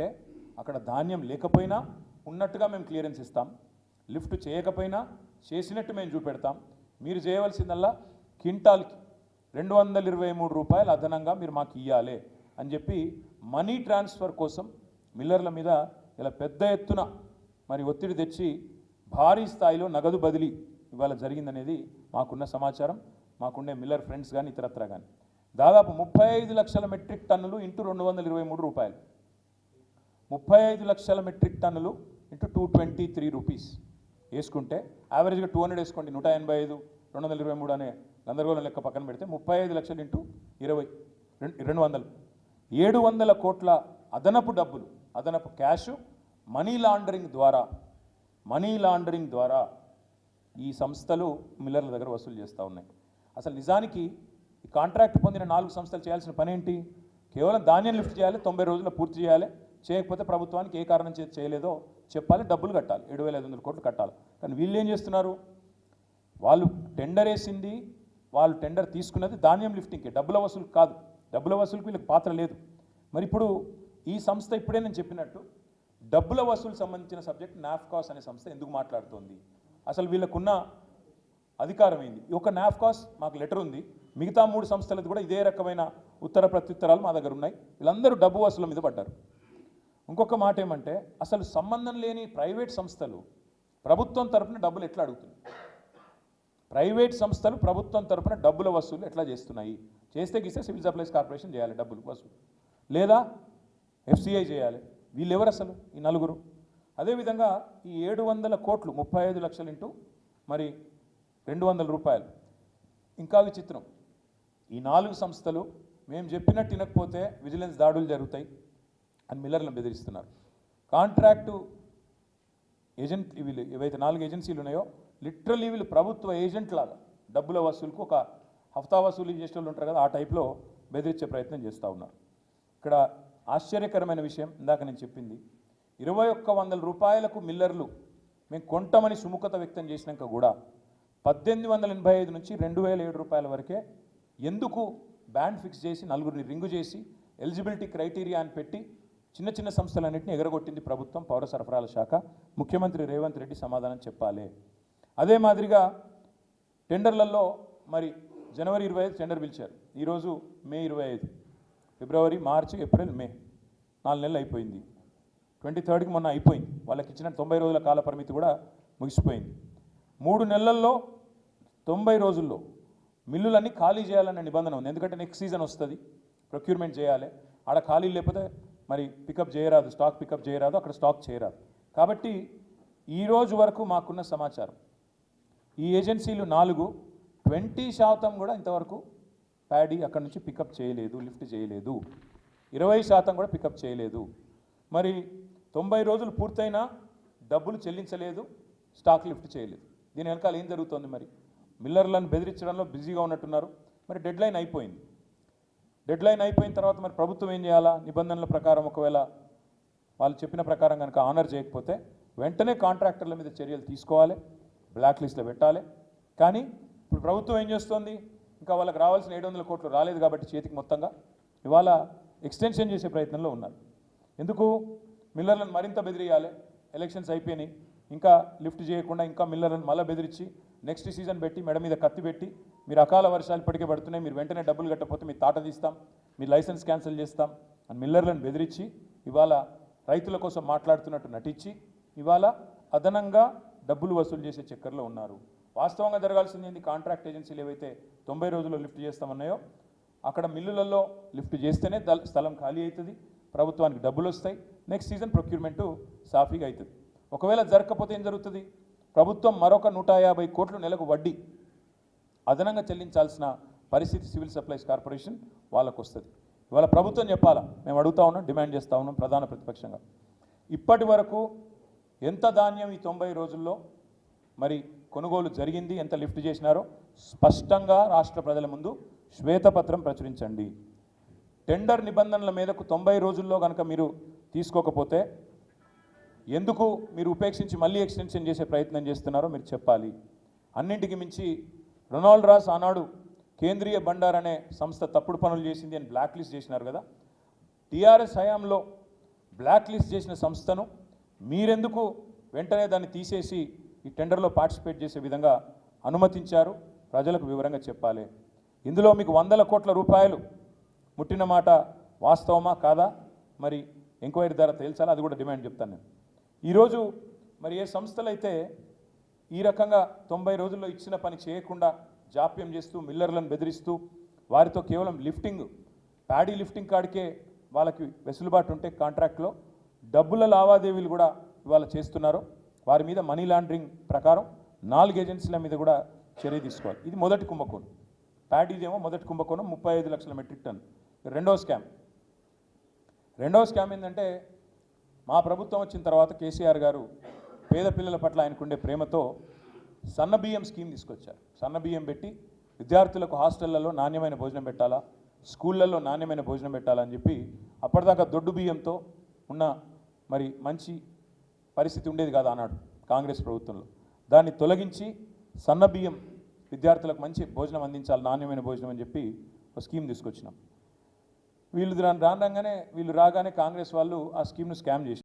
అంటే అక్కడ ధాన్యం లేకపోయినా ఉన్నట్టుగా మేము క్లియరెన్స్ ఇస్తాం. లిఫ్ట్ చేయకపోయినా చేసినట్టు మేము చూపెడతాం. మీరు చేయవలసిందల్లా క్వింటాల్కి రెండు వందల ఇరవై మూడు రూపాయలు అదనంగా మీరు మాకు ఇవ్వాలి అని చెప్పి మనీ ట్రాన్స్ఫర్ కోసం మిల్లర్ల మీద ఇలా పెద్ద ఎత్తున మరి ఒత్తిడి తెచ్చి భారీ స్థాయిలో నగదు బదిలీ ఇవాళ జరిగిందనేది మాకున్న సమాచారం. మాకుండే మిల్లర్ ఫ్రెండ్స్ కానీ ఇతరత్ర కానీ దాదాపు ముప్పై ఐదు లక్షల మెట్రిక్ టన్నులు ఇంటూ రెండు వందల ఇరవై మూడు రూపాయలు. ముప్పై ఐదు లక్షల మెట్రిక్ టన్నులు into two twenty three rupees వేసుకుంటే యావరేజ్గా టూ హండ్రెడ్ వేసుకోండి. నూట ఎనభై ఐదు రెండు వందల ఇరవై మూడు అనే గందరగోళం లెక్క పక్కన పెడితే ముప్పై ఐదు లక్షలు ఇంటూ ఇరవై రెండు రెండు వందలు. ఏడు వందల కోట్ల అదనపు డబ్బులు అదనపు క్యాష్ మనీ లాండరింగ్ ద్వారా మనీ లాండరింగ్ ద్వారా ఈ సంస్థలు మిల్లర్ల దగ్గర వసూలు చేస్తూ ఉన్నాయి. అసలు నిజానికి ఈ కాంట్రాక్ట్ పొందిన నాలుగు సంస్థలు చేయాల్సిన పని ఏంటి? కేవలం ధాన్యం లిఫ్ట్ చేయాలి తొంభై రోజుల్లో పూర్తి చేయాలి చేయకపోతే ప్రభుత్వానికి ఏ కారణం చేతి చేయలేదో చెప్పాలి డబ్బులు కట్టాలి ఏడు వేల ఐదు వందల కోట్లు కట్టాలి. కానీ వీళ్ళు ఏం చేస్తున్నారు? వాళ్ళు టెండర్ వేసింది వాళ్ళు టెండర్ తీసుకున్నది ధాన్యం లిఫ్టింగ్కి. డబ్బుల వసూలు కాదు. డబ్బుల వసూలుకి వీళ్ళకి పాత్ర లేదు. మరి ఇప్పుడు ఈ సంస్థ ఇప్పుడే నేను చెప్పినట్టు డబ్బుల వసూలు సంబంధించిన సబ్జెక్ట్ నాఫ్కాస్ అనే సంస్థ ఎందుకు మాట్లాడుతోంది? అసలు వీళ్ళకున్న అధికారం ఏంది? ఒక నాఫ్కాస్ మాకు లెటర్ ఉంది. మిగతా మూడు సంస్థలది కూడా ఇదే రకమైన ఉత్తర ప్రత్యుత్తరాలు మా దగ్గర ఉన్నాయి. వీళ్ళందరూ డబ్బు వసూల మీద పడ్డారు. ఇంకొక మాట ఏమంటే అసలు సంబంధం లేని ప్రైవేట్ సంస్థలు ప్రభుత్వం తరపున డబ్బులు ఎట్లా అడుగుతుంది ప్రైవేట్ సంస్థలు ప్రభుత్వం తరపున డబ్బుల వసూలు ఎట్లా చేస్తున్నాయి? చేస్తే గీస్తే సివిల్ సప్లైస్ కార్పొరేషన్ చేయాలి డబ్బులు వసూలు. లేదా ఎఫ్సిఐ చేయాలి. వీళ్ళు ఎవరు అసలు? ఈ నలుగురు. అదేవిధంగా ఈ ఏడు వందల కోట్లు ముప్పై ఐదు లక్షలు ఇంటూ మరి రెండు వందల రూపాయలు. ఇంకా విచిత్రం. ఈ నాలుగు సంస్థలు మేము చెప్పినట్టు వినకపోతే విజిలెన్స్ దాడులు జరుగుతాయి. అని మిల్లర్లను బెదిరిస్తున్నారు. కాంట్రాక్టు ఏజెంట్ వీళ్ళు ఏవైతే నాలుగు ఏజెన్సీలు ఉన్నాయో లిటరల్లీ వీళ్ళు ప్రభుత్వ ఏజెంట్ లాగా డబ్బుల వసూలుకు ఒక హఫ్తా వసూలు చేసే వాళ్ళు ఉంటారు కదా ఆ టైప్లో బెదిరించే ప్రయత్నం చేస్తూ ఉన్నారు. ఇక్కడ ఆశ్చర్యకరమైన విషయం ఇందాక నేను చెప్పింది. ఇరవై ఒక్క వందల రూపాయలకు మిల్లర్లు మేము కొంటామని సుముఖత వ్యక్తం చేసినాక కూడా పద్దెనిమిది వందల ఎనభై ఐదు నుంచి రెండు వేల ఏడు రూపాయల వరకే ఎందుకు బ్యాండ్ ఫిక్స్ చేసి నలుగురిని రింగు చేసి ఎలిజిబిలిటీ క్రైటీరియా అని పెట్టి చిన్న చిన్న సంస్థలన్నింటినీ ఎగరగొట్టింది ప్రభుత్వం పౌర సరఫరాల శాఖ. ముఖ్యమంత్రి రేవంత్ రెడ్డి సమాధానం చెప్పాలి. అదే మాదిరిగా టెండర్లలో మరి జనవరి ఇరవై ఐదు టెండర్ పిలిచారు. ఈరోజు మే ఇరవై ఐదు. February March April May. నాలుగు నెలలు అయిపోయింది. ట్వంటీ థర్డ్కి మొన్న అయిపోయింది. వాళ్ళకి ఇచ్చిన తొంభై రోజుల కాల పరిమితి కూడా ముగిసిపోయింది. మూడు నెలల్లో తొంభై రోజుల్లో మిల్లులన్నీ ఖాళీ చేయాలన్న నిబంధన ఉంది. ఎందుకంటే నెక్స్ట్ సీజన్ వస్తుంది. ప్రొక్యూర్మెంట్ చేయాలి. ఆడ ఖాళీ లేకపోతే మరి పికప్ చేయరాదు స్టాక్ పికప్ చేయరాదు అక్కడ స్టాక్ చేయరాదు. కాబట్టి ఈ రోజు వరకు మాకున్న సమాచారం ఈ ఏజెన్సీలు నాలుగు ట్వంటీ శాతం కూడా ఇంతవరకు ప్యాడీ అక్కడ నుంచి పికప్ చేయలేదు లిఫ్ట్ చేయలేదు. ఇరవై శాతం కూడా పికప్ చేయలేదు. మరి తొంభై రోజులు పూర్తయినా డబ్బులు చెల్లించలేదు స్టాక్ లిఫ్ట్ చేయలేదు. దీని వెనకాల ఏం జరుగుతోంది మరి? మిల్లర్లను బెదిరించడంలో బిజీగా ఉన్నట్టున్నారు. మరి డెడ్ లైన్ అయిపోయింది. డెడ్ లైన్ అయిపోయిన తర్వాత మరి ప్రభుత్వం ఏం చేయాలా? నిబంధనల ప్రకారం ఒకవేళ వాళ్ళు చెప్పిన ప్రకారం కనుక ఆనర్ చేయకపోతే వెంటనే కాంట్రాక్టర్ల మీద చర్యలు తీసుకోవాలి బ్లాక్ లిస్ట్లో పెట్టాలి. కానీ ఇప్పుడు ప్రభుత్వం ఏం చేస్తోంది? ఇంకా వాళ్ళకి రావాల్సిన ఏడు వందల కోట్లు రాలేదు కాబట్టి చేతికి మొత్తంగా ఇవాళ ఎక్స్టెన్షన్ చేసే ప్రయత్నంలో ఉన్నారు. ఎందుకు? మిల్లర్లను మరింత బెదిరియాలి. ఎలక్షన్స్ అయిపోయినాయి. ఇంకా లిఫ్ట్ చేయకుండా ఇంకా మిల్లర్లను మళ్ళీ బెదిరించి నెక్స్ట్ సీజన్ పెట్టి మెడ మీద కత్తి పెట్టి మీరు అకాల వర్షాలు ఇప్పటికే పడుతున్నాయి మీరు వెంటనే డబ్బులు కట్టకపోతే మీ తాట తీస్తాం మీ లైసెన్స్ క్యాన్సిల్ చేస్తాం అని మిల్లర్లను బెదిరించి ఇవాళ రైతుల కోసం మాట్లాడుతున్నట్టు నటించి ఇవాళ అదనంగా డబ్బులు వసూలు చేసే చక్కర్లో ఉన్నారు. వాస్తవంగా జరగాల్సింది ఏంది? కాంట్రాక్ట్ ఏజెన్సీలు ఏవైతే తొంభై రోజుల్లో లిఫ్ట్ చేస్తామన్నాయో అక్కడ మిల్లులలో లిఫ్ట్ చేస్తేనే స్థలం ఖాళీ అవుతుంది ప్రభుత్వానికి డబ్బులు వస్తాయి నెక్స్ట్ సీజన్ ప్రొక్యూర్మెంటు సాఫీగా అవుతుంది ఒకవేళ జరగకపోతే ఏం జరుగుతుంది? ప్రభుత్వం మరొక నూట యాభై కోట్లు నెలకు వడ్డీ అదనంగా చెల్లించాల్సిన పరిస్థితి సివిల్ సప్లైస్ కార్పొరేషన్ వాళ్ళకు వస్తుంది ఇవాళ ప్రభుత్వం చెప్పాలా మేము అడుగుతా ఉన్నాం డిమాండ్ చేస్తూ ఉన్నాం ప్రధాన ప్రతిపక్షంగా. ఇప్పటి వరకు ఎంత ధాన్యం ఈ తొంభై రోజుల్లో మరి కొనుగోలు జరిగింది ఎంత లిఫ్ట్ చేసినారో స్పష్టంగా రాష్ట్ర ప్రజల ముందు శ్వేతపత్రం ప్రచురించండి. టెండర్ నిబంధనల మీదకు తొంభై రోజుల్లో కనుక మీరు తీసుకోకపోతే ఎందుకు మీరు ఉపేక్షించి మళ్ళీ ఎక్స్టెన్షన్ చేసే ప్రయత్నం చేస్తున్నారో మీరు చెప్పాలి. అన్నింటికి మించి రొనాల్డ్ రాస్ ఆనాడు కేంద్రీయ బండార్ అనే సంస్థ తప్పుడు పనులు చేసింది అని బ్లాక్ లిస్ట్ చేసినారు కదా. టీఆర్ఎస్ హయాంలో బ్లాక్ లిస్ట్ చేసిన సంస్థను మీరెందుకు వెంటనే దాన్ని తీసేసి ఈ టెండర్లో పార్టిసిపేట్ చేసే విధంగా అనుమతించారు? ప్రజలకు వివరంగా చెప్పాలి. ఇందులో మీకు వందల కోట్ల రూపాయలు ముట్టిన మాట వాస్తవమా? కాదా? మరి ఎంక్వైరీ ద్వారా తేల్చాలా? అది కూడా డిమాండ్ చెప్తాను నేను. ఈరోజు మరి ఏ సంస్థలైతే ఈ రకంగా తొంభై రోజుల్లో ఇచ్చిన పని చేయకుండా జాప్యం చేస్తూ మిల్లర్లను బెదిరిస్తూ వారితో కేవలం లిఫ్టింగ్ ప్యాడీ లిఫ్టింగ్ కాడికే వాళ్ళకి వెసులుబాటు ఉంటే కాంట్రాక్ట్లో డబ్బుల లావాదేవీలు కూడా ఇవాళ చేస్తున్నారు. వారి మీద మనీ లాండరింగ్ ప్రకారం నాలుగు ఏజెన్సీల మీద కూడా చర్య తీసుకోవాలి. ఇది మొదటి కుంభకోణం. ప్యాడీదేమో మొదటి కుంభకోణం ముప్పై ఐదు లక్షల మెట్రిక్ టన్ రెండవ స్కామ్. రెండవ స్కామ్ ఏంటంటే మా ప్రభుత్వం వచ్చిన తర్వాత కేసీఆర్ గారు పేద పిల్లల పట్ల ఆయనకుండే ప్రేమతో సన్న బియ్యం స్కీమ్ తీసుకొచ్చారు. సన్న బియ్యం పెట్టి విద్యార్థులకు హాస్టళ్ళలో నాణ్యమైన భోజనం పెట్టాలా? స్కూళ్ళల్లో నాణ్యమైన భోజనం పెట్టాలని చెప్పి అప్పటిదాకా దొడ్డు బియ్యంతో ఉన్న మరి మంచి పరిస్థితి ఉండేది కాదు ఆనాడు కాంగ్రెస్ ప్రభుత్వంలో. దాన్ని తొలగించి సన్న బియ్యం విద్యార్థులకు మంచి భోజనం అందించాలి నాణ్యమైన భోజనం అని చెప్పి ఒక స్కీమ్ తీసుకొచ్చినాం. వీళ్ళు రాను రాగానే వీళ్ళు రాగానే కాంగ్రెస్ వాళ్ళు ఆ స్కీమ్ను స్కామ్ చేసి